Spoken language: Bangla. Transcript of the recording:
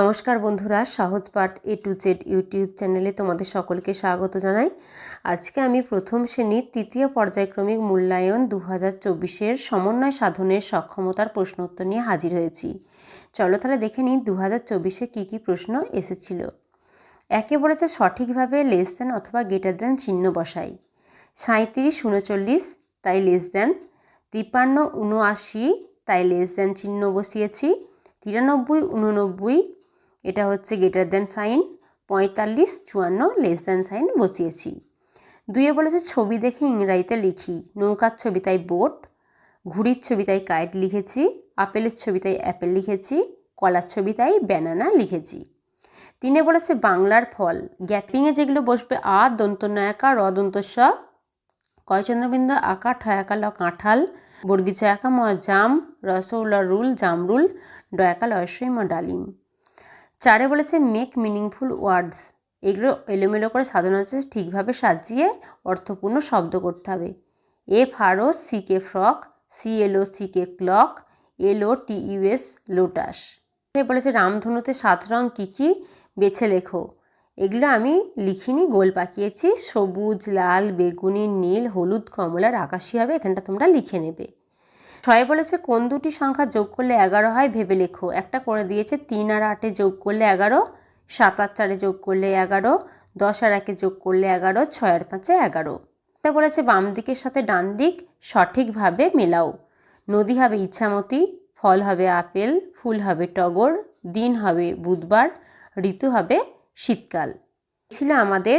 নমস্কার বন্ধুরা, সহজ পাঠ এ টু জেড ইউটিউব চ্যানেলে তোমাদের সকলকে স্বাগত জানাই। আজকে আমি প্রথম শ্রেণির তৃতীয় পর্যায়ক্রমিক মূল্যায়ন দু হাজার চব্বিশের সমন্বয় সাধনের সক্ষমতার প্রশ্ন উত্তর নিয়ে হাজির হয়েছি। চলো তাহলে দেখে নিই দু হাজার চব্বিশে কী কী প্রশ্ন এসেছিল। একে বলেছে সঠিকভাবে লেস দেন অথবা গেটার দেন চিহ্ন বসাই। সাঁত্রিশ উনচল্লিশ, তাই লেস দেন তিপ্পান্ন উনআশি, তাই লেস দেন চিহ্ন বসিয়েছি। তিরানব্বই উননব্বই এটা হচ্ছে গ্রেটার দ্যান সাইন পঁয়তাল্লিশ, চুয়ান্ন লেস দ্যান সাইন বসিয়েছি। দুইয়ে বলেছে, ছবি দেখে ইংরাজিতে লিখি। নৌকার ছবি তাই বোট ঘুড়ির ছবি তাই কাইট লিখেছি, আপেলের ছবি তাই অ্যাপেল লিখেছি, কলার ছবি তাই ব্যানানা লিখেছি। তিনে বলেছে, বাংলার ফল। গ্যাপিংয়ে যেগুলো বসবে, আ, দন্তনায়কা, র, দন্তস্ব। কয়চন্দ্রবিন্দু আঁকা, ঠয়াকা, ল, কাঁঠাল। বর্গিচ একা ম, জাম। রসৌলা, রুল, জামরুল। ডয়াকা, লয়সই, ম, ডালিম। চারে বলেছে মেক মিনিংফুল ওয়ার্ডস এগুলো এলোমেলো করে সাজানো হচ্ছে ঠিকভাবে সাজিয়ে অর্থপূর্ণ শব্দ করতে হবে। A Faro C K frock C L O C K clock L O T U S lotus বলেছে, রামধনুতে সাত রং কী কী বেছে লেখো? এগুলো আমি লিখিনি, গোল পাকিয়েছি। সবুজ, লাল, বেগুনি, নীল, হলুদ, কমলার আকাশি হবে, এখানটা তোমরা লিখে নেবে। ছয় বলেছে, কোন দুটি সংখ্যা যোগ করলে এগারো হয় ভেবে লেখো। একটা করে দিয়েছে, তিন আর আটে যোগ করলে এগারো, সাত আর চারে যোগ করলে এগারো, দশ আর একে যোগ করলে এগারো, ছয় আর পাঁচে এগারো। এটা বলেছে, বাম দিকের সাথে ডান দিক সঠিকভাবে মেলাও। নদী হবে ইচ্ছামতি, ফল হবে আপেল, ফুল হবে টগর, দিন হবে বুধবার, ঋতু হবে শীতকাল। ছিল আমাদের